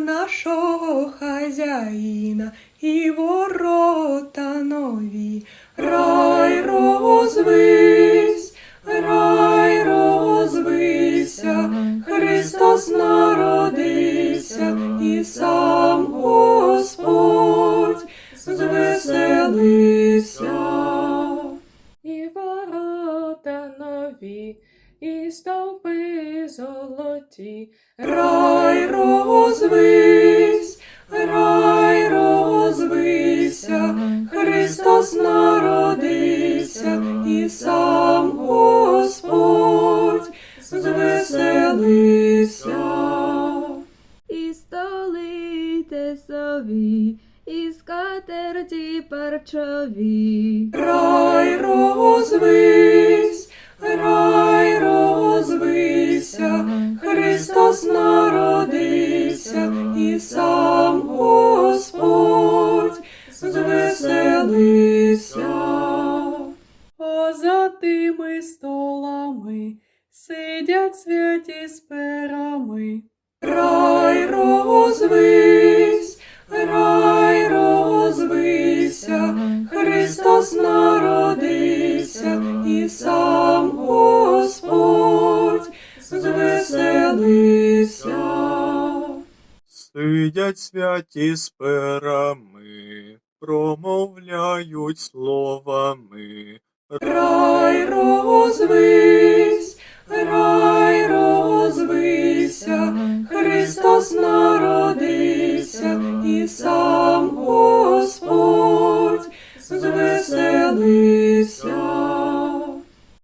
нашого хазяїна і ворота нові. Рай розвись, рай розвися, Христос народився, і сам і стовпи золоті, Рай розвись, рай розвися, Христос народився, і сам Господь звеселився. І столи тесові, і скатерті парчові. Рай розвись, Христос народився, і сам Господь звеселився. а за тими столами сидять святі з перами. Рай розвись, рай розвися, Христос народився, і сам Господь Сидять святі з перами, промовляють словами. Рай розвись, рай розвися, Христос народився, і сам Господь звеселився.